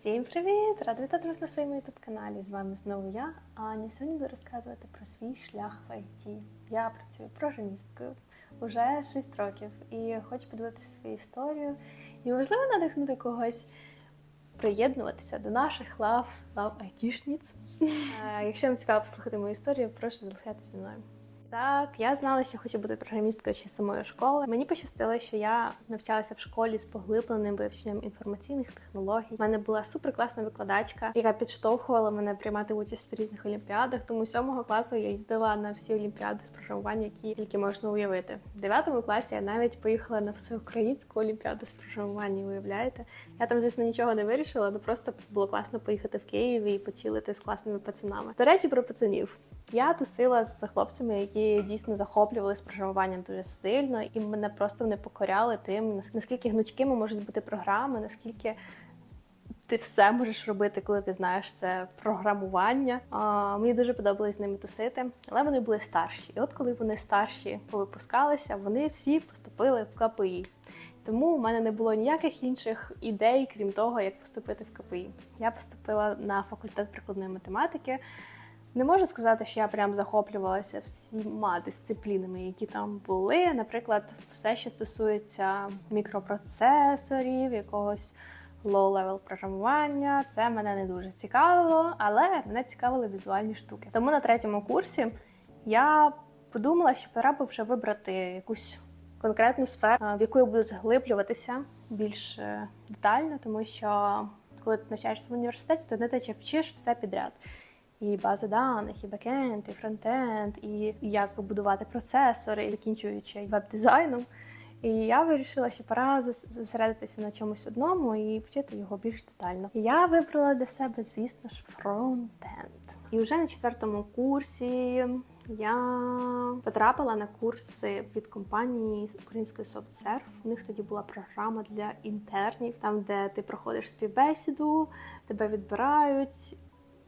Всім привіт! Рада вітати вас на своєму youtube каналі. З вами знову я, Аня. Сьогодні буду розказувати про свій шлях в IT. Я працюю програмісткою вже 6 років і хочу поділитися свою історію і, можливо, надихнути когось приєднуватися до наших лав, лав айтішниць. Е, Якщо вам цікаво послухати мою історію, прошу залишатися зі мною. Так, я знала, що хочу бути програмісткою ще самої школи. Мені пощастило, що я навчалася в школі з поглибленим вивченням інформаційних технологій. У мене була суперкласна викладачка, яка підштовхувала мене приймати участь в різних олімпіадах. Тому сьомого класу я їздила на всі олімпіади з програмування, які тільки можна уявити. В дев'ятому класі я навіть поїхала на всеукраїнську олімпіаду з програмування. Уявляєте? Я там, звісно, нічого не вирішила, але просто було класно поїхати в Київ і почилити з класними пацанами. До речі, про пацанів. Я тусила з хлопцями, які дійсно захоплювалися програмуванням дуже сильно, і мене просто не покоряли тим, наскільки гнучкими можуть бути програми, наскільки ти все можеш робити, коли ти знаєш це програмування. А, мені дуже подобалось з ними тусити, але вони були старші. І от коли вони старші повипускалися, вони всі поступили в КПІ. Тому у мене не було ніяких інших ідей, крім того, як поступити в КПІ. Я поступила на факультет прикладної математики. Не можу сказати, що я прям захоплювалася всіма дисциплінами, які там були. Наприклад, все, що стосується мікропроцесорів, якогось low-level програмування, це мене не дуже цікавило, але мене цікавили візуальні штуки. Тому на третьому курсі я подумала, що пора би вже вибрати якусь конкретну сферу, в яку я буду заглиблюватися більш е, детально, тому що коли ти навчаєшся в університеті, то не ти вчиш все підряд. І бази даних, і бекенд, і фронтенд, і як будувати процесори, закінчуючи веб-дизайном. І я вирішила, що пора зос- зосередитися на чомусь одному і вчити його більш детально. Я вибрала для себе, звісно ж, фронтенд. І вже на четвертому курсі я потрапила на курси від компанії української SoftServe. У них тоді була програма для інтернів, там де ти проходиш співбесіду, тебе відбирають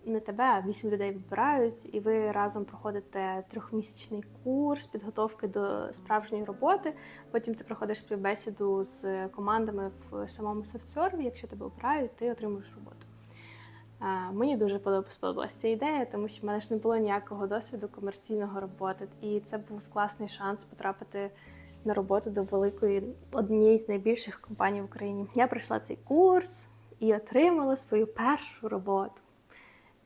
не тебе, а вісім людей вибирають, і ви разом проходите трьохмісячний курс підготовки до справжньої роботи. Потім ти проходиш співбесіду з командами в самому софтсерві. Якщо тебе обирають, ти отримуєш роботу. Мені дуже подоб- сподобалася ця ідея, тому що в мене ж не було ніякого досвіду комерційного роботи, і це був класний шанс потрапити на роботу до великої однієї з найбільших компаній в Україні. Я пройшла цей курс і отримала свою першу роботу.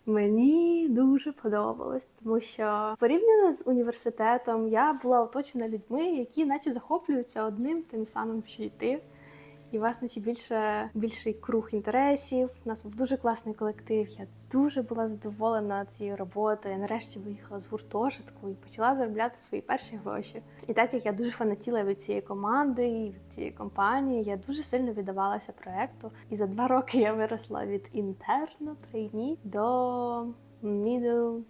Мені дуже подобалось, тому що порівняно з університетом я була оточена людьми, які наче захоплюються одним тим самим, що й ти. І вас наче більше більший круг інтересів. У нас був дуже класний колектив. Я дуже була задоволена цією роботою. Я нарешті виїхала з гуртожитку і почала заробляти свої перші гроші. І так як я дуже фанатіла від цієї команди і від цієї компанії, я дуже сильно віддавалася проекту. І за два роки я виросла від інтерну трейні до middle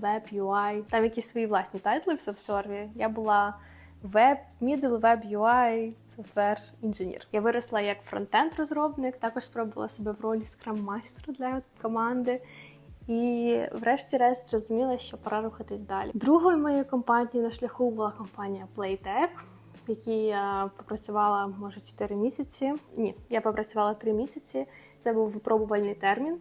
web UI. Там якісь свої власні тайтли в софтсерві. Я була веб, middle web UI, софтвер інженір. Я виросла як фронтенд розробник, також спробувала себе в ролі скрам-майстра для команди. І врешті-решт зрозуміла, що пора рухатись далі. Другою моєю компанією на шляху була компанія Playtech, в якій я попрацювала може 4 місяці. Ні, я попрацювала 3 місяці. Це був випробувальний термін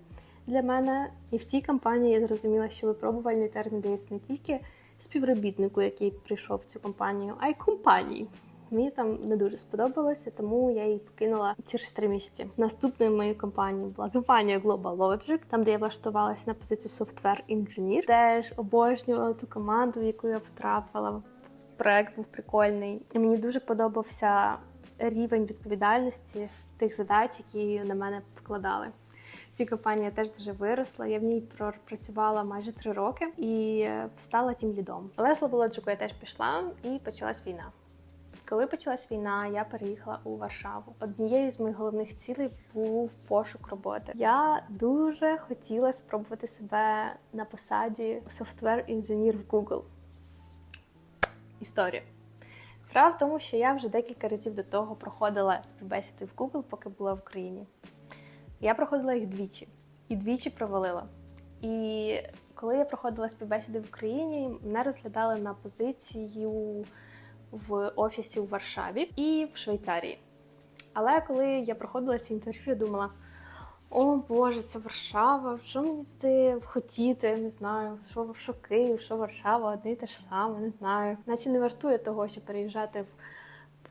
для мене. І в цій компанії я зрозуміла, що випробувальний термін дається не тільки співробітнику, який прийшов в цю компанію, а й компанії. Мені там не дуже сподобалося, тому я її покинула через три місяці. Наступною моєю компанією була компанія Global Logic, там де я влаштувалася на позицію Software Engineer. Теж обожнювала ту команду, в яку я потрапила. Проект був прикольний, і мені дуже подобався рівень відповідальності тих задач, які на мене вкладали. Цій компанії теж дуже виросла. Я в ній пропрацювала майже три роки і е, стала тим лідом. Але слава Лоджику я теж пішла і почалась війна. Коли почалась війна, я переїхала у Варшаву. Однією з моїх головних цілей був пошук роботи. Я дуже хотіла спробувати себе на посаді софтвер інженір в Google. Історія. Справа в тому, що я вже декілька разів до того проходила співбесіди в Google, поки була в Україні. Я проходила їх двічі і двічі провалила. І коли я проходила співбесіди в Україні, мене розглядали на позицію в офісі у Варшаві і в Швейцарії. Але коли я проходила ці інтерв'ю, я думала: О Боже, це Варшава. Що мені туди хотіти? Не знаю. Що, що Київ, що Варшава, одне і те ж саме, не знаю. Наче не вартує того, щоб переїжджати в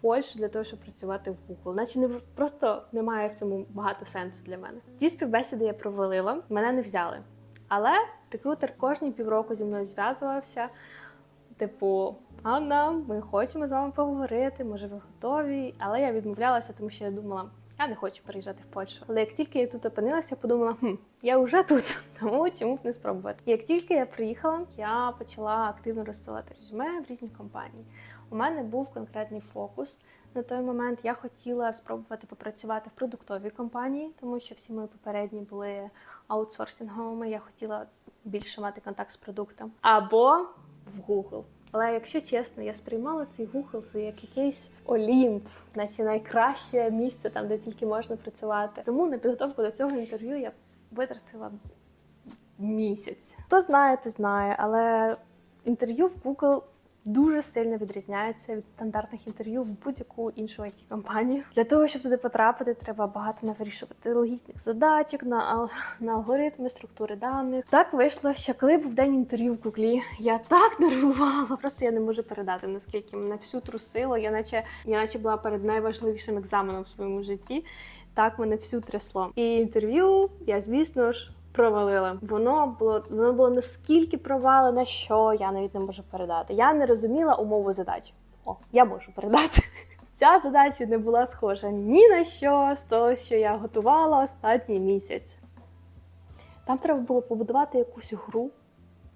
Польщу для того, щоб працювати в Google. Наче не просто немає в цьому багато сенсу для мене. Ті співбесіди я провалила, мене не взяли. Але рекрутер кожні півроку зі мною зв'язувався. Типу, Анна, ми хочемо з вами поговорити, може ви готові. Але я відмовлялася, тому що я думала, я не хочу переїжджати в Польщу. Але як тільки я тут опинилася, подумала, хм, я вже тут, тому чому б не спробувати. І як тільки я приїхала, я почала активно розсилати резюме в різні компанії. У мене був конкретний фокус. На той момент я хотіла спробувати попрацювати в продуктовій компанії, тому що всі мої попередні були аутсорсинговими. Я хотіла більше мати контакт з продуктом. Або в Google. Але якщо чесно, я сприймала цей Google як якийсь Олімп, наче найкраще місце там, де тільки можна працювати. Тому на підготовку до цього інтерв'ю я витратила місяць. Хто знає, то знає, але інтерв'ю в Google дуже сильно відрізняється від стандартних інтерв'ю в будь-яку іншу it компанію Для того, щоб туди потрапити, треба багато навирішувати логічних задачок на на алгоритми, структури даних. Так вийшло, що коли був день інтерв'ю в Гуглі, я так нервувала, просто я не можу передати, наскільки мене всю трусило. Я наче я наче була перед найважливішим екзаменом в своєму житті. Так мене всю трясло. І інтерв'ю я, звісно ж провалила. Воно було воно було наскільки провалене, що я навіть не можу передати. Я не розуміла умову задачі. О, я можу передати. Ця задача не була схожа ні на що з того, що я готувала останній місяць. Там треба було побудувати якусь гру.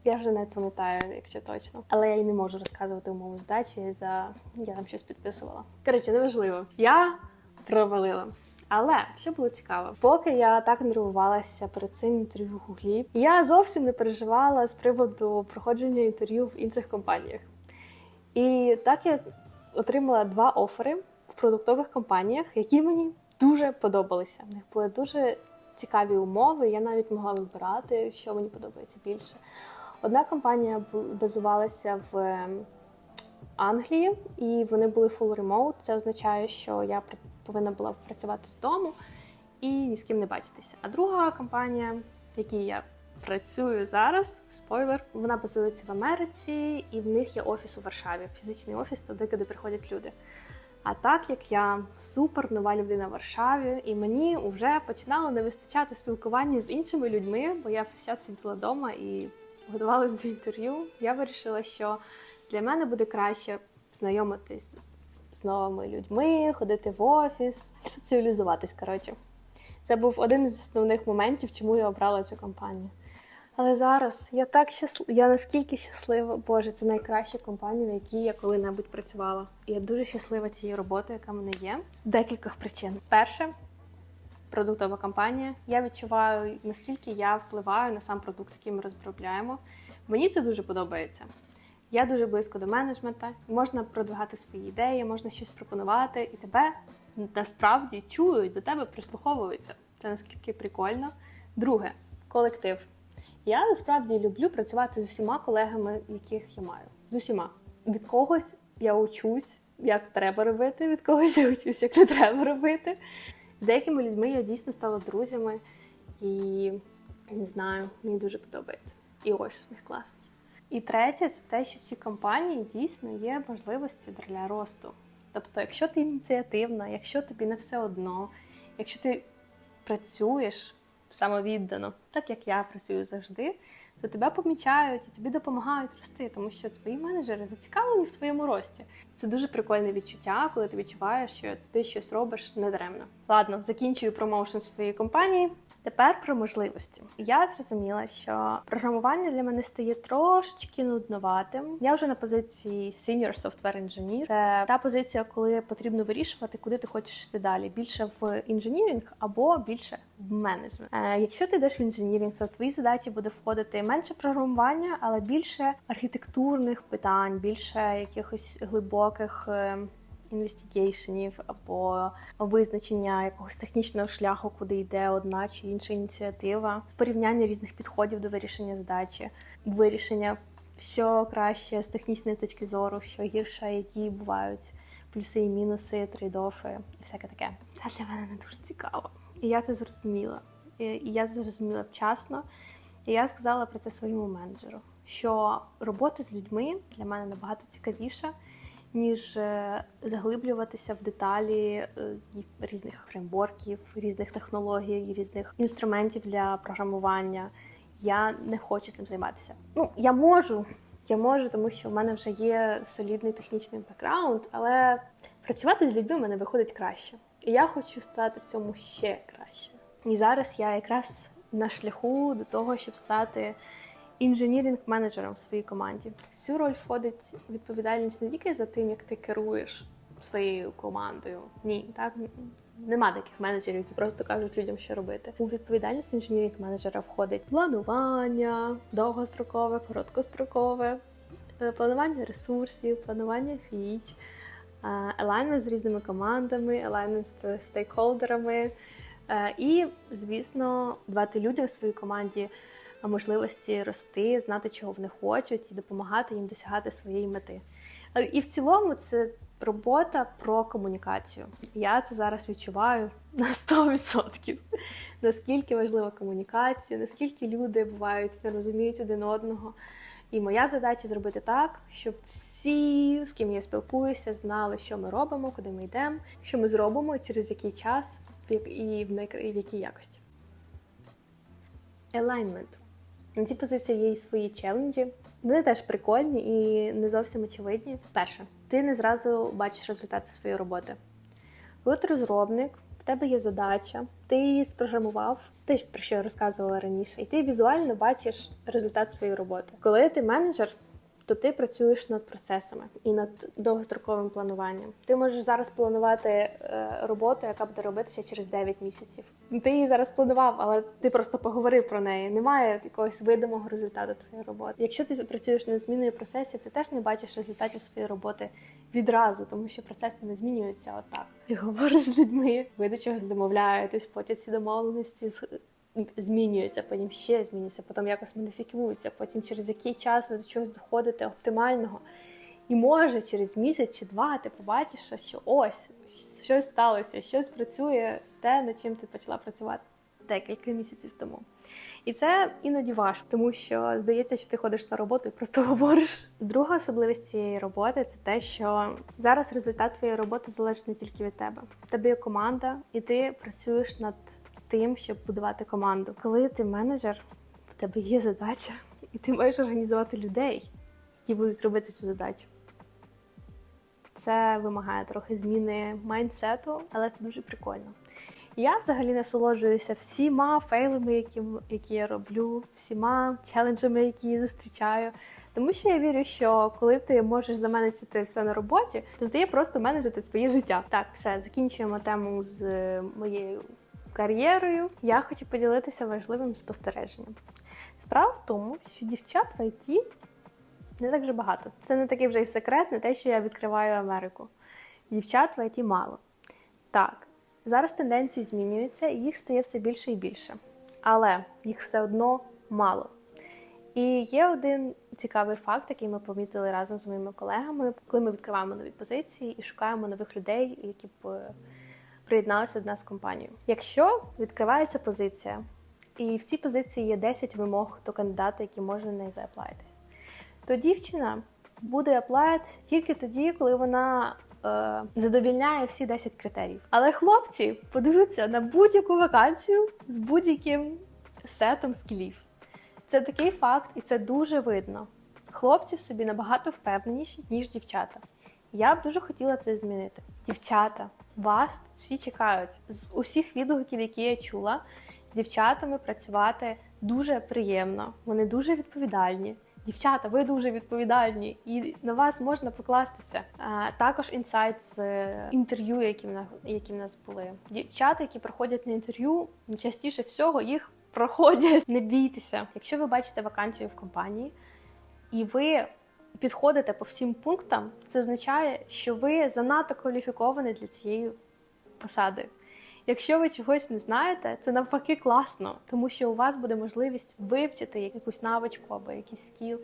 Я вже не пам'ятаю, якщо точно. Але я й не можу розказувати умову здачі за я там щось підписувала. Коротше, неважливо. Я провалила. Але що було цікаво, поки я так нервувалася перед цим інтерв'ю в Гуглі, я зовсім не переживала з приводу проходження інтерв'ю в інших компаніях. І так я отримала два офери в продуктових компаніях, які мені дуже подобалися. В них були дуже цікаві умови. Я навіть могла вибирати, що мені подобається більше. Одна компанія базувалася в ем, Англії, і вони були full remote. Це означає, що я повинна була працювати з дому і ні з ким не бачитися. А друга компанія, в якій я працюю зараз, спойлер, вона базується в Америці, і в них є офіс у Варшаві, фізичний офіс, туди, куди приходять люди. А так як я супер нова людина в Варшаві, і мені вже починало не вистачати спілкування з іншими людьми, бо я весь час сиділа вдома і готувалася до інтерв'ю, я вирішила, що для мене буде краще знайомитись новими людьми, ходити в офіс, соціалізуватись. Коротше, це був один із основних моментів, чому я обрала цю компанію. Але зараз я так щаслива, я наскільки щаслива, Боже, це найкраща компанія, в якій я коли-небудь працювала. І я дуже щаслива цією роботою, яка в мене є, з декількох причин. Перше, продуктова компанія. Я відчуваю, наскільки я впливаю на сам продукт, який ми розробляємо. Мені це дуже подобається. Я дуже близько до менеджмента, можна продвигати свої ідеї, можна щось пропонувати, і тебе насправді чують, до тебе прислуховуються. Це наскільки прикольно. Друге колектив. Я насправді люблю працювати з усіма колегами, яких я маю. З усіма. Від когось я учусь, як треба робити, від когось я учусь, як не треба робити. З деякими людьми я дійсно стала друзями і не знаю, мені дуже подобається. І ось клас. І третє, це те, що ці компанії дійсно є можливості для росту. Тобто, якщо ти ініціативна, якщо тобі не все одно, якщо ти працюєш самовіддано, так як я працюю завжди, то тебе помічають і тобі допомагають рости, тому що твої менеджери зацікавлені в твоєму рості. Це дуже прикольне відчуття, коли ти відчуваєш, що ти щось робиш недаремно. Ладно, закінчую промоушен своєї компанії. Тепер про можливості. Я зрозуміла, що програмування для мене стає трошечки нудноватим. Я вже на позиції Senior Software Engineer. Це та позиція, коли потрібно вирішувати, куди ти хочеш йти далі. Більше в інженірінг або більше в менеджмент. Е, якщо ти йдеш в інженірінг, то твої задачі буде входити менше програмування, але більше архітектурних питань, більше якихось глибоких. Е, інвестигейшенів або визначення якогось технічного шляху, куди йде одна чи інша ініціатива, порівняння різних підходів до вирішення задачі, вирішення, що краще з технічної точки зору, що гірше, які бувають плюси і мінуси, трейдофи і всяке таке. Це для мене не дуже цікаво. І я це зрозуміла. і я зрозуміла вчасно. І я сказала про це своєму менеджеру, що робота з людьми для мене набагато цікавіша, ніж е, заглиблюватися в деталі е, різних фреймворків, різних технологій, різних інструментів для програмування. Я не хочу цим займатися. Ну, я можу, я можу, тому що в мене вже є солідний технічний бекграунд, але працювати з людьми в мене виходить краще. І я хочу стати в цьому ще краще. І зараз я якраз на шляху до того, щоб стати інженірінг-менеджером в своїй команді. Цю роль входить відповідальність не тільки за тим, як ти керуєш своєю командою. Ні, так нема таких менеджерів, які просто кажуть людям, що робити. У відповідальність інженірінг-менеджера входить планування, довгострокове, короткострокове, е, планування ресурсів, планування фіч, елайнмент з різними командами, елайнмент з стейкхолдерами. Е, І, звісно, давати людям в своїй команді можливості рости, знати, чого вони хочуть, і допомагати їм досягати своєї мети. Е, І в цілому це робота про комунікацію. Я це зараз відчуваю на 100%. Наскільки важлива комунікація, наскільки люди бувають, не розуміють один одного. І моя задача зробити так, щоб всі, з ким я спілкуюся, знали, що ми робимо, куди ми йдемо, що ми зробимо, через який час і в, найкра... і в якій якості. Alignment. На цій позиції є і свої челенджі. Вони теж прикольні і не зовсім очевидні. Перше, ти не зразу бачиш результати своєї роботи. Коли ти розробник, в тебе є задача, ти її спрограмував, ж про що я розказувала раніше, і ти візуально бачиш результат своєї роботи. Коли ти менеджер, то ти працюєш над процесами і над довгостроковим плануванням. Ти можеш зараз планувати е, роботу, яка буде робитися через 9 місяців. Ти її зараз планував, але ти просто поговорив про неї. Немає якогось видимого результату твоєї роботи. Якщо ти працюєш над зміною процесів, ти теж не бачиш результатів своєї роботи відразу, тому що процеси не змінюються отак. Ти говориш з людьми, ви до чогось домовляєтесь, потім ці домовленості змінюється, потім ще змінюється, потім якось модифікується, потім через який час ви до чогось доходите оптимального. І може через місяць чи два ти побачиш, що ось щось сталося, щось працює те, над чим ти почала працювати декілька місяців тому. І це іноді важко, тому що здається, що ти ходиш на роботу і просто говориш. Друга особливість цієї роботи це те, що зараз результат твоєї роботи залежить не тільки від тебе. Тебе є команда, і ти працюєш над тим, щоб будувати команду. Коли ти менеджер, в тебе є задача, і ти маєш організувати людей, які будуть робити цю задачу. Це вимагає трохи зміни майндсету, але це дуже прикольно. Я взагалі насолоджуюся всіма фейлами, які які я роблю, всіма челенджами, які я зустрічаю. Тому що я вірю, що коли ти можеш заменеджити все на роботі, то здає просто менеджити своє життя. Так, все, закінчуємо тему з моєю кар'єрою. Я хочу поділитися важливим спостереженням. Справа в тому, що дівчат в ІТ не так вже багато. Це не такий вже й секрет, не те, що я відкриваю Америку. Дівчат в ІТ мало. Так, зараз тенденції змінюються, і їх стає все більше і більше. Але їх все одно мало. І є один цікавий факт, який ми помітили разом з моїми колегами, коли ми відкриваємо нові позиції і шукаємо нових людей, які б приєдналися до нас в компанію. Якщо відкривається позиція, і в цій позиції є 10 вимог до кандидата, які можна на неї зааплаїтись, то дівчина буде аплаїтися тільки тоді, коли вона е, задовільняє всі 10 критеріїв. Але хлопці подивляться на будь-яку вакансію з будь-яким сетом скілів. Це такий факт, і це дуже видно. Хлопці в собі набагато впевненіші, ніж дівчата. Я б дуже хотіла це змінити. Дівчата, вас всі чекають з усіх відгуків, які я чула, з дівчатами працювати дуже приємно. Вони дуже відповідальні. Дівчата, ви дуже відповідальні, і на вас можна покластися. А, також інсайт з е, інтерв'ю, які в нас які в нас були. Дівчата, які проходять на інтерв'ю, частіше всього їх проходять. Не бійтеся, якщо ви бачите вакансію в компанії і ви підходите по всім пунктам, це означає, що ви занадто кваліфіковані для цієї посади. Якщо ви чогось не знаєте, це навпаки класно, тому що у вас буде можливість вивчити якусь навичку або якийсь скіл.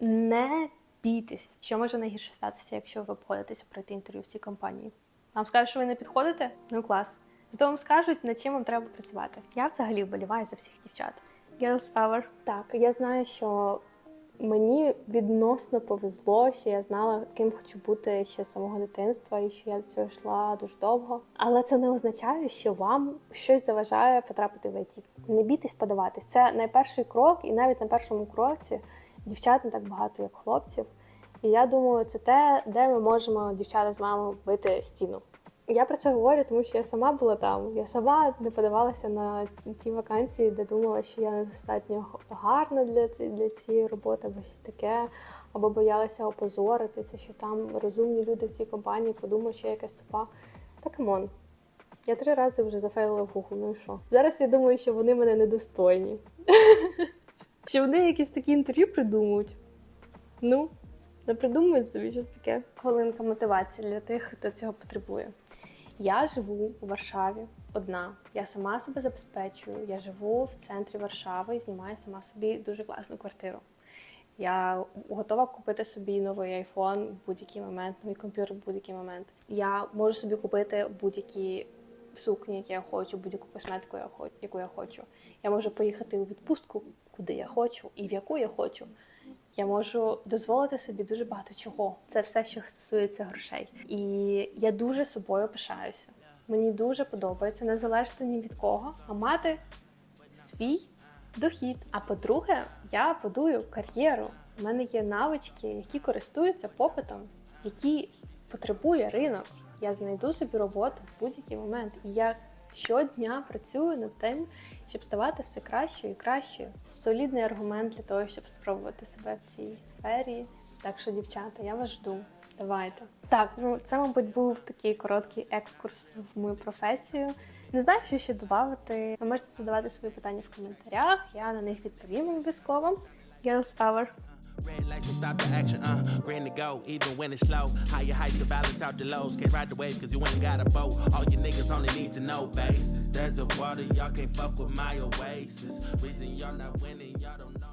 Не бійтесь, що може найгірше статися, якщо ви погодитеся пройти інтерв'ю в цій компанії. Вам скажуть, що ви не підходите? Ну клас. Зато вам скажуть, над чим вам треба працювати. Я взагалі вболіваю за всіх дівчат. Girls Power. Так, я знаю, що мені відносно повезло, що я знала, ким хочу бути ще з самого дитинства, і що я до цього йшла дуже довго. Але це не означає, що вам щось заважає потрапити в ІТ. Не бійтесь подаватись. Це найперший крок, і навіть на першому кроці дівчат не так багато, як хлопців. І я думаю, це те, де ми можемо дівчата з вами бити стіну. Я про це говорю, тому що я сама була там. Я сама не подавалася на ті вакансії, де думала, що я недостатньо гарна для для цієї роботи, або щось таке, або боялася опозоритися, що там розумні люди в цій компанії подумають, що я якась тупа. Та камон. Я три рази вже зафейлила в Google, ну і що? Зараз я думаю, що вони мене недостойні. Що вони якісь такі інтерв'ю придумують. Ну, не придумують собі щось таке. Хвилинка мотивації для тих, хто цього потребує. Я живу у Варшаві одна. Я сама себе забезпечую. Я живу в центрі Варшави і знімаю сама собі дуже класну квартиру. Я готова купити собі новий айфон в будь-який момент, новий комп'ютер в будь-який момент. Я можу собі купити будь-які сукні, які я хочу, будь-яку косметику, яку я хочу. Я можу поїхати у відпустку, куди я хочу і в яку я хочу. Я можу дозволити собі дуже багато чого. Це все, що стосується грошей. І я дуже собою пишаюся. Мені дуже подобається не залежати ні від кого, а мати свій дохід. А по-друге, я будую кар'єру. У мене є навички, які користуються попитом, які потребує ринок. Я знайду собі роботу в будь-який момент. І я щодня працюю над тим, щоб ставати все кращою і кращою. Солідний аргумент для того, щоб спробувати себе в цій сфері. Так що, дівчата, я вас жду. Давайте. Так, ну це, мабуть, був такий короткий екскурс в мою професію. Не знаю, що ще додати. Ви можете задавати свої питання в коментарях. Я на них відповім обов'язково. Girls Power! Red lights will stop the action, uh, green to go, even when it's slow. Higher heights to balance out the lows. Can't ride the wave cause you ain't got a boat. All you niggas only need to know basis. There's a water, y'all can't fuck with my oasis. Reason y'all not winning, y'all don't know.